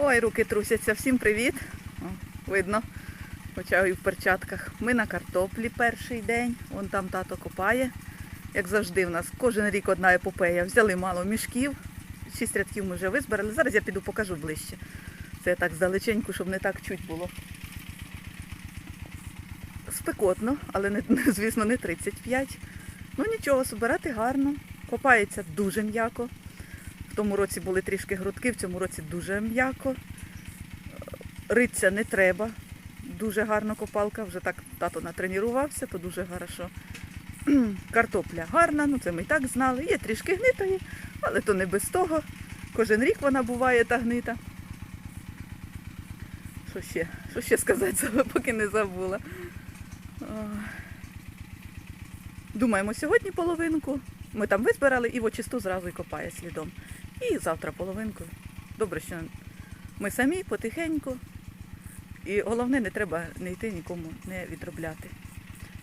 Ой, руки трусяться. Всім привіт. О, видно, хоча і в перчатках. Ми на картоплі перший день. Вон там тато копає. Як завжди, в нас кожен рік одна епопея. Взяли мало мішків. Шість рядків ми вже визбирали. Зараз я піду покажу ближче. Це так здалеченьку, щоб не так чуть було. Спекотно, але не, звісно не 35. Ну нічого, збирати гарно. Копається дуже м'яко. Тому році були трішки грудки, в цьому році дуже м'яко. Риться не треба. Дуже гарна копалка, вже так тато натренувався, то дуже хорошо. Картопля гарна, ну це ми і так знали. Є трішки гнитої, але то не без того. Кожен рік вона буває та гнита. Що ще? Що ще сказати, поки не забула. Думаємо, сьогодні половинку. Ми там визбирали і в очисту зразу і копає слідом. І завтра половинку. Добре, що ми самі потихеньку. І головне, не треба не йти нікому не відробляти.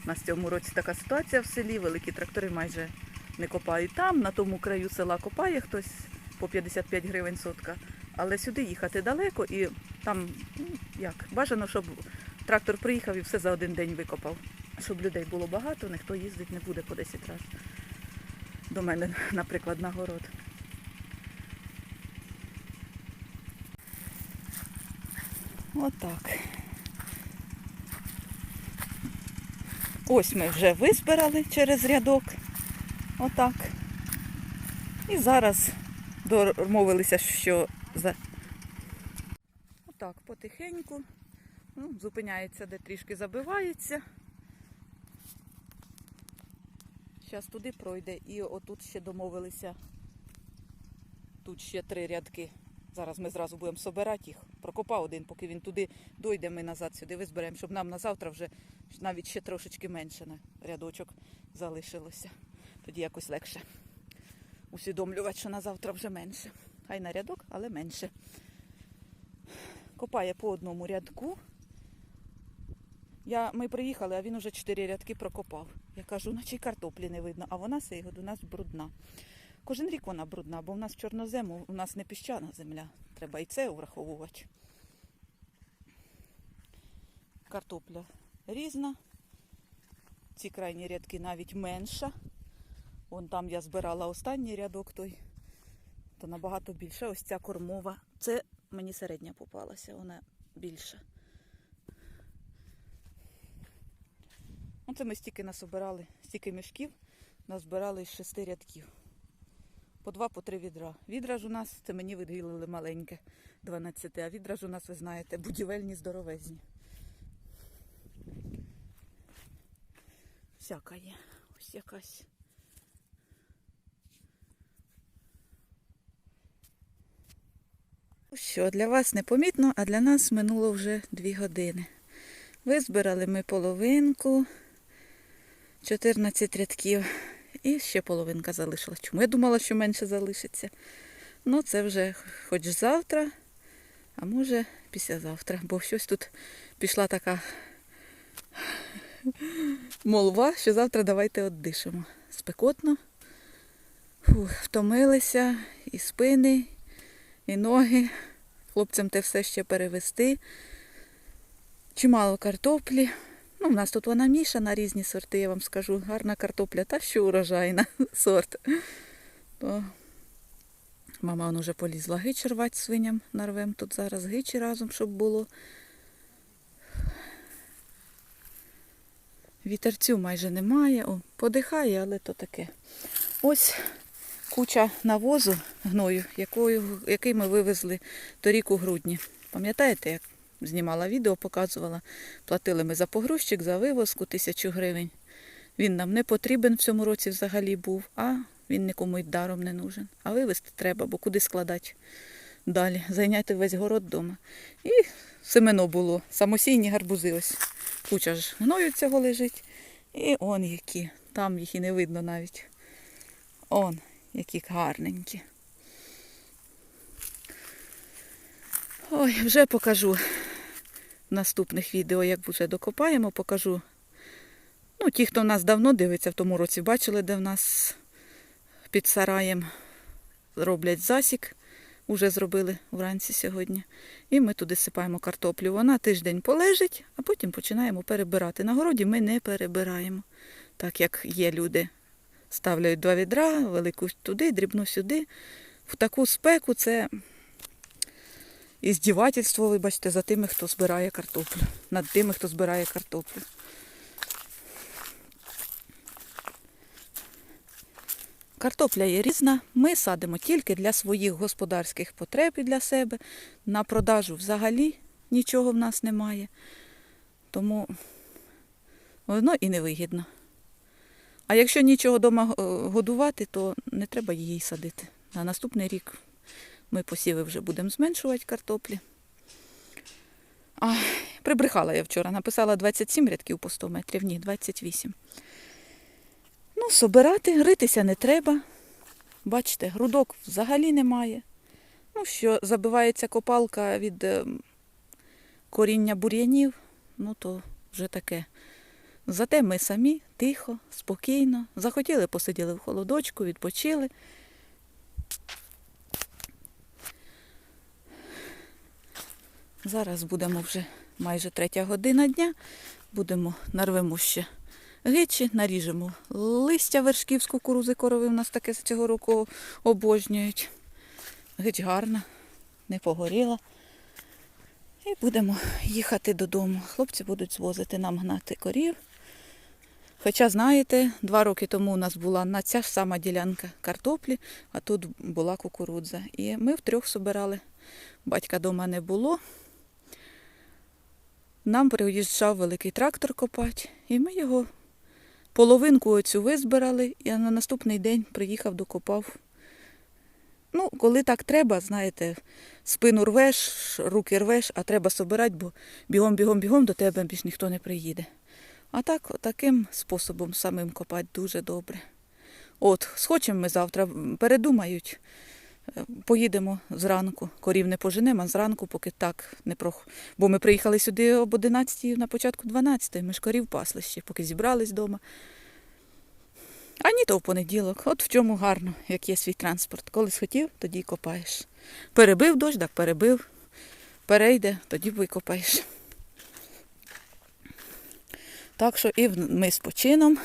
У нас в цьому році така ситуація в селі, великі трактори майже не копають там, на тому краю села копає хтось по 55 гривень сотка. Але сюди їхати далеко і там, ну, як, бажано, щоб трактор приїхав і все за один день викопав. Щоб людей було багато, ніхто їздить не буде по 10 разів. До мене, наприклад, на город. Отак. Ось ми вже визбирали через рядок. Отак. І зараз домовилися, що за. Отак, потихеньку. Ну, зупиняється, де трішки забивається. Зараз туди пройде і отут ще домовилися. Тут ще три рядки. Зараз ми зразу будемо собирати їх. Прокопав один, поки він туди дойде, ми назад сюди визберемо, щоб нам на завтра вже навіть ще трошечки менше на рядочок залишилося. Тоді якось легше усвідомлювати, що на завтра вже менше. Хай на рядок, але менше. Копає по одному рядку. Я, ми приїхали, а він уже чотири рядки прокопав. Я кажу, наче й картоплі не видно, а вона цей у нас брудна. Кожен рік вона брудна, бо в нас чорнозему, у нас не піщана земля. Треба і це враховувати. Картопля різна. Ці крайні рядки навіть менша. Вон там я збирала останній рядок той, то набагато більше. Ось ця кормова. Це мені середня попалася, вона більша. Оце ми стільки насобирали, стільки мішків назбирали із шести рядків. По два, по три відра. Відра ж у нас, це мені виділили маленьке, 12, а відра ж у нас, ви знаєте, будівельні здоровезні. Всяка є. Ось якась. Ну Що, для вас непомітно, а для нас минуло вже дві години. Визбирали ми половинку, 14 рядків. І ще половинка залишилась. Чому я думала, що менше залишиться? Ну, це вже хоч завтра, а може післязавтра. Бо щось тут пішла така молва, що завтра давайте оддишимо. Спекотно. Фух, втомилися і спини, і ноги. Хлопцям те все ще перевести. Чимало картоплі. Ну, в нас тут вона мішана, різні сорти, я вам скажу. Гарна картопля, та що урожайна сорт. То мама уже полізла гич рвати свиням, нарвем тут зараз гичі разом, щоб було. Вітерцю майже немає. О, подихає, але то таке. Ось куча навозу гною, якою, який ми вивезли торік у грудні. Пам'ятаєте, як знімала відео, показувала. Платили ми за погрузчик, за вивозку тисячу гривень. Він нам не потрібен в цьому році взагалі був, а він нікому й даром не нужен. А вивезти треба, бо куди складати далі, зайняти весь город вдома. І семено було, самосійні гарбузи ось. Куча ж гною цього лежить. І он які. Там їх і не видно навіть. Он, які гарненькі. Ой, вже покажу наступних відео, як вже докопаємо, покажу. Ну, ті, хто нас давно дивиться, в тому році бачили, де в нас під сараєм роблять засік Уже зробили вранці сьогодні. І ми туди сипаємо картоплю. Вона тиждень полежить, а потім починаємо перебирати. На городі ми не перебираємо. Так як є люди, ставляють два відра, велику туди, дрібну сюди. В таку спеку це іздівательство, вибачте, за тими, хто збирає картоплю. Над тими, хто збирає картоплю. Картопля є різна. Ми садимо тільки для своїх господарських потреб і для себе. На продажу взагалі нічого в нас немає. Тому воно і невигідно. А якщо нічого вдома годувати, то не треба її садити. На наступний рік ми посіви вже будемо зменшувати картоплі. А, прибрехала я вчора, написала 27 рядків по 100 метрів, ні, 28. Ну, собирати, ритися не треба. Бачите, грудок взагалі немає. Ну, що забивається копалка від е, коріння бур'янів, ну то вже таке. Зате ми самі тихо, спокійно. Захотіли, посиділи в холодочку, відпочили. Зараз будемо вже майже третя година дня. Будемо нарвемо ще гичі, наріжемо листя вершків з кукурузи корови. У нас таке з цього року обожнюють. Гич гарна, не погоріла. І будемо їхати додому. Хлопці будуть звозити нам гнати корів. Хоча, знаєте, два роки тому у нас була на ця ж сама ділянка картоплі, а тут була кукурудза. І ми втрьох собирали. Батька дома не було. Нам приїжджав великий трактор копати, і ми його половинку оцю визбирали, і на наступний день приїхав, докопав. Ну, коли так треба, знаєте, спину рвеш, руки рвеш, а треба собирати, бо бігом-бігом-бігом до тебе більш ніхто не приїде. А так, таким способом самим копати дуже добре. От, схочемо ми завтра, передумають, поїдемо зранку. Корів не поженемо, а зранку, поки так не прох. Бо ми приїхали сюди об 11 на початку 12 ми ж корів пасли ще, поки зібрались вдома. А ні, то в понеділок. От в чому гарно, як є свій транспорт. Коли схотів, тоді й копаєш. Перебив дощ, так перебив. Перейде, тоді викопаєш. Так що і ми з почином.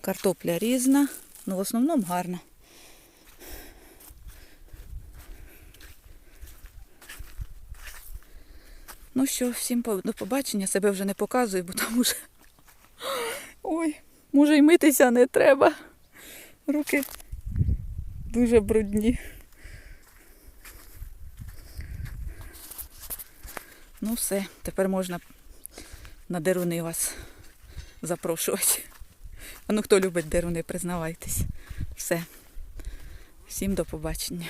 Картопля різна, ну в основному гарна. Ну що, всім до побачення. Себе вже не показую, бо там уже. Ой, може й митися не треба. Руки дуже брудні. Ну все, тепер можна на деруни вас запрошувати. А ну хто любить деруни, признавайтесь. Все. Всім до побачення.